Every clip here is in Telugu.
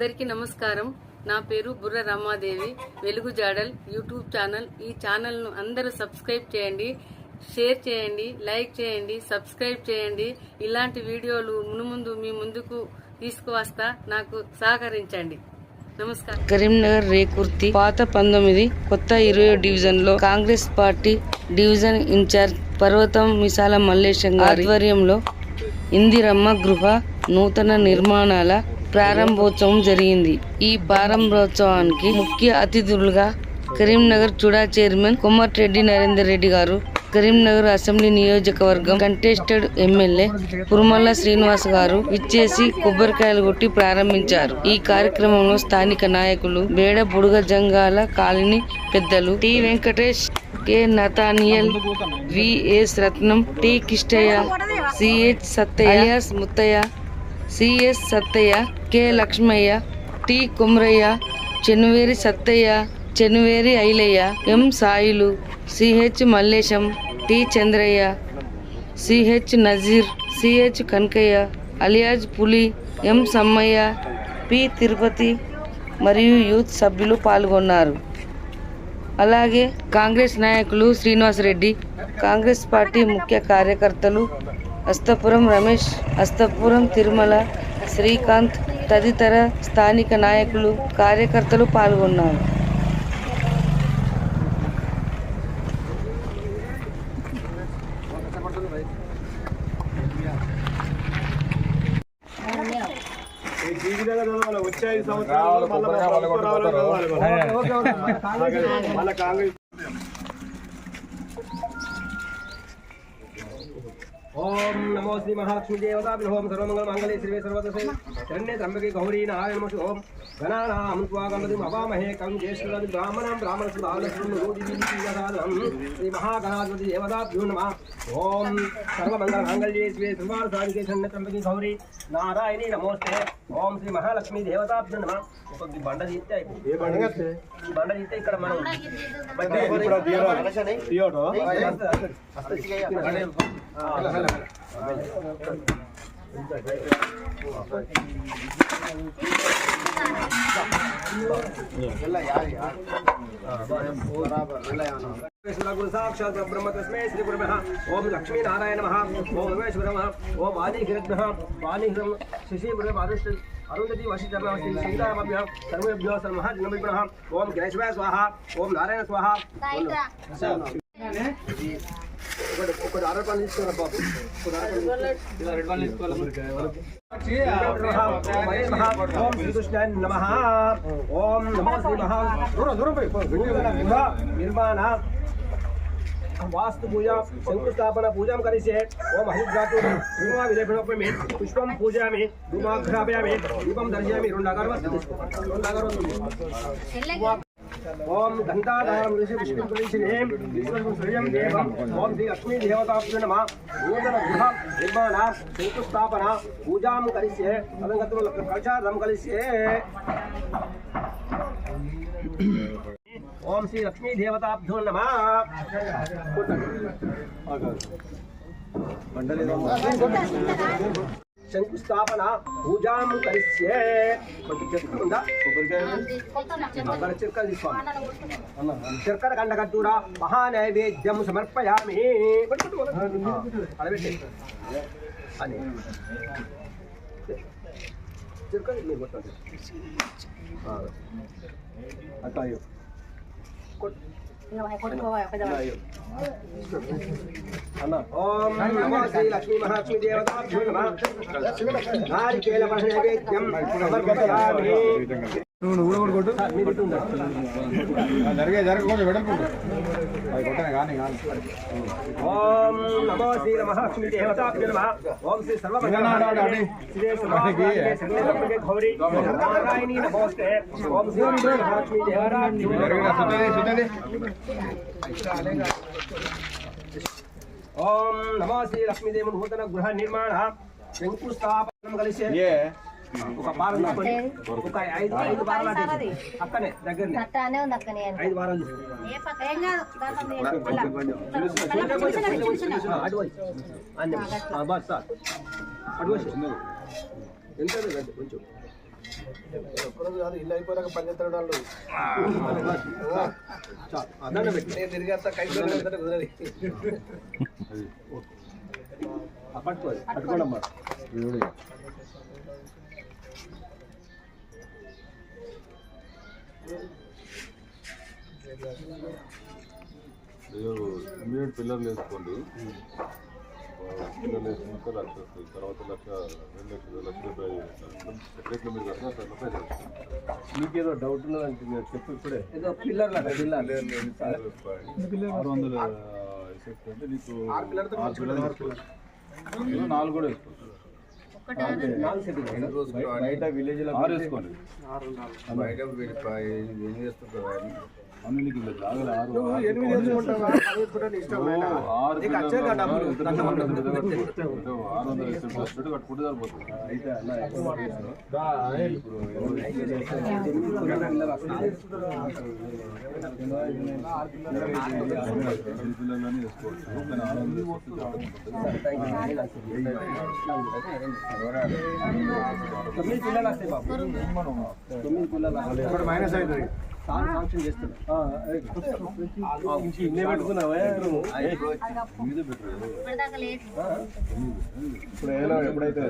అందరికీ నమస్కారం. నా పేరు బుర్ర రమాదేవి. వెలుగు జాడల్ యూట్యూబ్ ఛానల్. ఈ ఛానల్ను అందరూ సబ్స్క్రైబ్ చేయండి షేర్ చేయండి లైక్ చేయండి సబ్స్క్రైబ్ చేయండి. ఇలాంటి వీడియోలు మునుముందు మీ ముందుకు తీసుకువస్తా నాకు సహకరించండి. నమస్కారం. కరీంనగర్ రేకుర్తి పాత పంతొమ్మిది కొత్త ఇరవై డివిజన్లో కాంగ్రెస్ పార్టీ డివిజన్ ఇన్ఛార్జ్ పర్వతం మిసాల మల్లేశం ఆధ్వర్యంలో ఇందిరమ్మ గృహ నూతన నిర్మాణాల ప్రారంభోత్సవం జరిగింది. ఈ ప్రారంభోత్సవానికి ముఖ్య అతిథులుగా కరీంనగర్ చుడా చైర్మన్ కొమ్మటిరెడ్డి నరేందర్ రెడ్డి గారు కరీంనగర్ అసెంబ్లీ నియోజకవర్గం కంటెస్టెడ్ ఎమ్మెల్యే పురుమల్ల శ్రీనివాస్ గారు ఇచ్చేసి కొబ్బరికాయలు కొట్టి ప్రారంభించారు. ఈ కార్యక్రమంలో స్థానిక నాయకులు బేడ బుడుగ జంగాల కాలనీ పెద్దలు T Venkatesh K Nathaniel VS Ratnam T Kishtaiah CH Sattaiah Muthaiah CS Sattaiah K Lakshmaiah T Kumraiah Chenuveri Sattaiah Chenuveri Ailaiah M Sailu CH Mallesham T Chandraiah CH Nazeer CH Kanakaiah alias Puli M Sammaiah P Tirupati మరియు యూత్ సభ్యులు పాల్గొన్నారు. అలాగే కాంగ్రెస్ నాయకులు శ్రీనివాసరెడ్డి కాంగ్రెస్ పార్టీ ముఖ్య కార్యకర్తలు అస్తపురం రమేష్ అస్తపురం తిరుమల శ్రీకాంత్ తదితర స్థానిక నాయకులు కార్యకర్తలు పాల్గొన్నారు. వచ్చే ఐదు సంవత్సరాలు. మళ్ళా కాంగ్రెస్ సర్వదశే శరణ్యే త్రంబకే గౌరీ నారాయణ నమః ఓం గణానాం త్వా గణపతిం అవామహే కం జ్యేష్ఠరాజు బ్రాహ్మణం బ్రాహ్మణస్సు బాలశ్రం రోది దీవిదానం శ్రీ మహాగణాధిపతి దేవతాభ్యో నమః ఓం సర్వమంగళ మంగళే శ్రీ సర్వార్ సాధికే శరణ్య త్రంబకే గౌరీ నారాయణి నమోస్తే ఓం శ్రీ మహాలక్ష్మి దేవతాభ్యో నమః ఒక బండ తీస్తే అయిపోతుంది. ఈ బండ తీస్తే ఇక్కడ మనం గురు సాక్షాత్ బ్రహ్మ తస్మై శ్రీ గురు ఓం లక్ష్మీ నారాయణ మహా ఓం విమేశ్వర మహా ఓం వాణీహిరజ్ఞ వాణీహిరం శశి గురు అరుష్ అరుంధతి వశిచరణ శ్రీ సీతారామభ్య సర్వేభ్యో సర్వ జన్మవిగ్రహ ఓం గణేశ్వర స్వాహ ఓం నారాయణ స్వాహ ఒకటి ఒకటి అర పని తీసుకోరా బాబు ఒకటి అర పని ఓం శ్రీకృష్ణ నమ ఓం నమో శ్రీ మహా దూరం దూరం పోయి నిర్మాణ వాస్తు పూజ శంకుస్థాపన పూజాం కరిష్యే ఓం హరిద్రాతు ధూమా విలేపనోపమి పుష్పం పూజయామి ధూమాఘ్రాపయామి దీపం దర్శయామి రెండు ఓం ఘంటాధారం ఋషి విష్ణు ప్రవేశినేం విశ్వం శ్రియం దేవం. ఓం శ్రీ లక్ష్మీ దేవతాభ్య నమ. నూతన గృహ నిర్మాణ శంకుస్థాపన పూజాం కరిష్యే అదంగత్వం కలశారం కరిష్యే ఓం శ్రీ లక్ష్మీ దేవతాభ్యో నమ శంకుస్థాపన పూజాం కరిష్యే. కొంచెం చెట్టు ఉందా? మన చిరకలు తీసుకోవాలి శర్కర కండకట్టూడ మహానైవేద్యం సమర్పయామి. అడబెట్టి అని చిరకలు మీరు కొట్టండి. అట్లా కొట్టు. ఓం నమో శ్రీ లక్ష్మీ మహాలక్ష్మీ దేవతాభ్యో నారికేల నువ్వు నువ్వు కూడా కొట్టు? జరిగే అది కొట్టనే కానీ కానీ. ఓం నమో శ్రీ మహాలక్ష్మి దేవతాభ్యో నమః. ఓం శ్రీ సర్వమంగళ శ్రీ సర్వాంగే శరణ్యే గౌరీ. నారాయణీ నమోస్తే. ఓం శ్రీ మహాలక్ష్మి దేవతాభ్యో జరిగిన నమః సుతది సుతది ఓం నమో శ్రీ లక్ష్మీదేవి నూతన గృహ నిర్మాణ. శంకుస్థాపనం కలిసి. ఒక తీసుకొని ఒక ఐదు ఐదు. అక్కనే దగ్గరనే. అట్టానే ఉంది అక్కనే ఐదు వారాలు తీసుకొని ఏం కాదు అటు బస్ సార్. అటు ఎంత? ఎంత కొంచెం. ఒక్కరోజు కాదు ఇల్లు అయిపోయాక పని చేస్తాడు వాళ్ళు. నేను తిరిగి వస్తా కై కుదరది. పట్టుకోవాలి పట్టుకోండమ్మా మీరు ఇమీడియట్ పిల్లర్లు వేసుకోండి పిల్లర్లు వేసుకున్నాక లక్ష వస్తుంది. తర్వాత లక్ష రెండు లక్షలు లక్ష రూపాయలు సెక్రటరీ మీరు కట్టినా సార్ రూపాయలు మీకేదో డౌట్ ఉన్నదంటే మీరు చెప్పు ఇప్పుడే. ఏదో పిల్లర్ లాగా పిల్లర్ ఆరు వందల అంటే నీకు నాలుగు కూడా వేసుకోవచ్చు. బయట విలేజ్లో ఆరు వేసుకోండి. బయట వెళ్ళిపోయి ఏం చేస్తుంటారు? అన్ని నీకు ఇలా జాగలు ఆరు వందల కట్టుకుంటే సరిపోతుంది. అయితే అలా ఇప్పుడు ఎవరు ఐదు పిల్లలని వేసుకోవచ్చు. కానీ ఆరు వందల ఎసెప్ట్ తొమ్మిది పిల్లలు వస్తాయి బాబు. తొమ్మిది పిల్లలు ఇప్పుడు మైనస్ అవుతుంది. ఇప్పుడు ఏదో ఎప్పుడైతే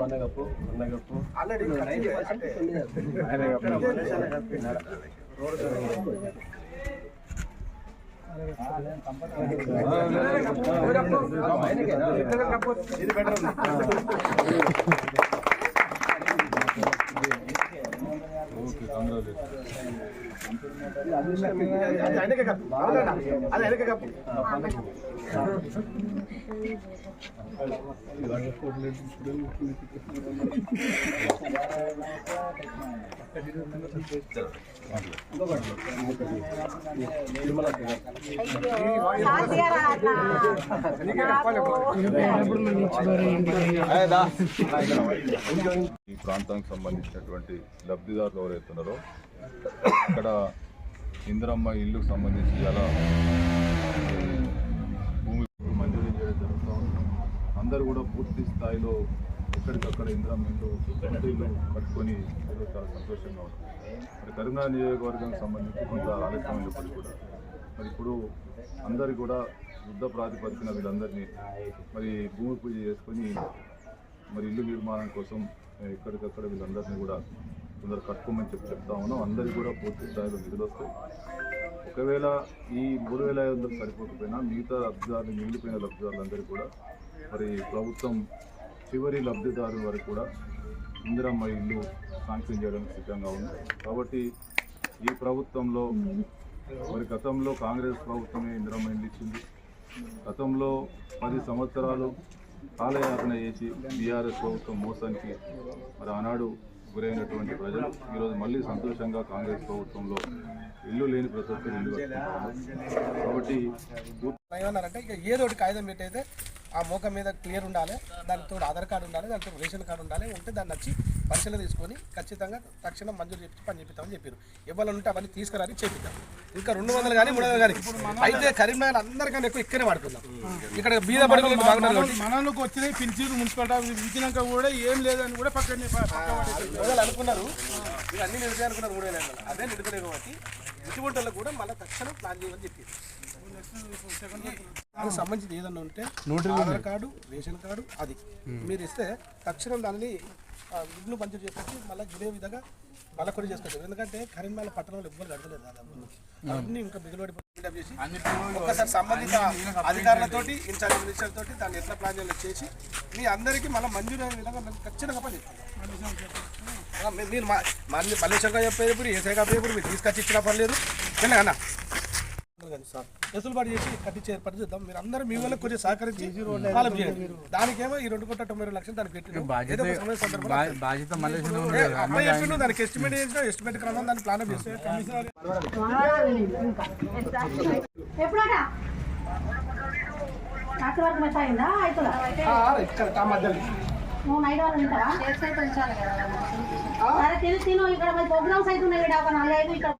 అన్నగప్పు అన్నగప్పు ఇది బెటర్ ఈ ప్రాంతానికి సంబంధించినటువంటి లబ్ధిదారులు ఎవరైతున్నారో ఇక్కడ ఇందిరమ్మ ఇల్లుకు సంబంధించి ఎలా భూమి మంజూరు చేయడం జరుగుతూ ఉంది. అందరూ కూడా పూర్తి స్థాయిలో ఎక్కడికక్కడ ఇందిరమ్మ ఇల్లు సొంత ఇల్లు కట్టుకొని చాలా సంతోషంగా ఉంది. మరి కరీంనగర్ నియోజకవర్గానికి సంబంధించి కొంత ఆలస్యమైనప్పటికీ కూడా మరి ఇప్పుడు అందరు కూడా యుద్ధ ప్రాతిపదికన వీళ్ళందరినీ మరి భూమి పూజ చేసుకొని మరి ఇల్లు నిర్మాణం కోసం ఎక్కడికక్కడ వీళ్ళందరినీ కూడా కొందరు కట్టుకోమని చెప్పి చెప్తా ఉన్నాం అందరికీ కూడా పూర్తి స్థాయిలో నిధులు వస్తాయి ఒకవేళ ఈ మూడు వేల ఐదు వందలు సరిపోకపోయినా మిగతా లబ్ధిదారులు మిగిలిపోయిన లబ్ధిదారులందరికీ కూడా మరి ప్రభుత్వం చివరి లబ్ధిదారుల వరకు కూడా ఇందిరమ్మ ఇల్లు శాంక్షన్ చేయడానికి సిద్ధంగా ఉంది. కాబట్టి ఈ ప్రభుత్వంలో మరి గతంలో కాంగ్రెస్ ప్రభుత్వమే ఇందిరమ్మ ఇల్లు ఇచ్చింది. గతంలో పది సంవత్సరాలు కాలయాపన చేసి బీఆర్ఎస్ ప్రభుత్వం మోసానికి మరి ఆనాడు గురైనటువంటి ప్రజలు ఈరోజు మళ్ళీ సంతోషంగా కాంగ్రెస్ ప్రభుత్వంలో ఇల్లు లేని ప్రతి ఒక్కరు ఇల్లు కాబట్టి ఏమన్నారంటే ఇక ఏదో ఒకటి కాగితం పెట్టయితే ఆ మోక మీద క్లియర్ ఉండాలి దానితో ఆధార్ కార్డు ఉండాలి దానితో రేషన్ కార్డు ఉండాలి ఉంటే దాన్ని వచ్చి పరిశీలన తీసుకొని ఖచ్చితంగా తక్షణం మంజూరు చెప్పి పని చేపిస్తామని చెప్పారు ఎవరు ఉంటే అవన్నీ తీసుకురాని చేపిద్దాం. ఇంకా రెండు వందలు కానీ మూడు వందలు కానీ అయితే కరీంనగర్ అందరికన్నా ఎక్కువ ఇక్కడే వాడుకుందాం. ఇక్కడ బీద బడుగులు బాగున్నారు మనలోకి వచ్చినాయి పిలిచిరు మున్సిపాలిటీ ఇచ్చినాక కూడా ఏం లేదని కూడా పక్కనే అనుకున్నారు. ఇవి అన్ని నిలిచాయి అనుకున్నారు మూడు వేల. అదే నిలుపులే కాబట్టి ఇటువంటి కూడా మళ్ళీ తక్షణం ప్లాన్ చేయమని చెప్పారు దానికి సంబంధించి ఏదన్నా ఉంటే ఆధార్ కార్డు రేషన్ కార్డు అది. మీరు ఇస్తే తక్షణం దానిని ఇల్లు మంజూరు చేసుకొచ్చి మళ్ళీ ఇదే విధంగా మళ్ళీ కూడా చేసుకోవచ్చు ఎందుకంటే కరీంనగర్ పట్టణంలో ఎవ్వరు కడతలేదు దాదాపు. అన్ని ఇంకా మిగిలిపడి చేసి ఒకసారి సంబంధిత అధికారులతోటి ఇన్ఛార్జ్ మినిస్టర్ తోటి దాన్ని ఎట్లా ప్లాన్ చేయాలో చేసి మీ అందరికీ మళ్ళీ మంజూరు అయ్యే విధంగా మేము ఖచ్చితంగా పని చేస్తాం. మీ- మీరు మా- మళ్ళీ మల్లేశ్వరంగా చెప్పేప్పుడు ఏ శాఖ చెప్పేప్పుడు మీరు తీసుకొచ్చి ఇచ్చినా పర్లేదు. అన్న. వెసులుబాటు చేసి కట్టించే ఏర్పాటు చేద్దాం. మీరు అందరూ మీ వాళ్ళకి కొంచెం సహకరించి డెవలప్ చేయండి దానికేమో ఈ రెండు కోట్ల తొంభై రెండు లక్షలు దానికి పెట్టి ఏదో ఒక సమయం సందర్భంలో బాధ్యత మళ్ళీ ఏ, అప్లై చేసిండు దానికి ఎస్టిమేట్ చేసిన ఎస్టిమేట్ క్రమం దాన్ని ప్లాన్ చేస్తే ఎప్పుడట? రాత్రి వరకు మెత్త అయిందా? అవుతుందా ఇక్కడ మధ్యలో. నువ్వు నైట్ వాళ్ళు ఉంటావా? సరే తిని తిను. ఇక్కడ ప్రోగ్రామ్స్ ఒక నాలుగు ఐదు ఇక్కడ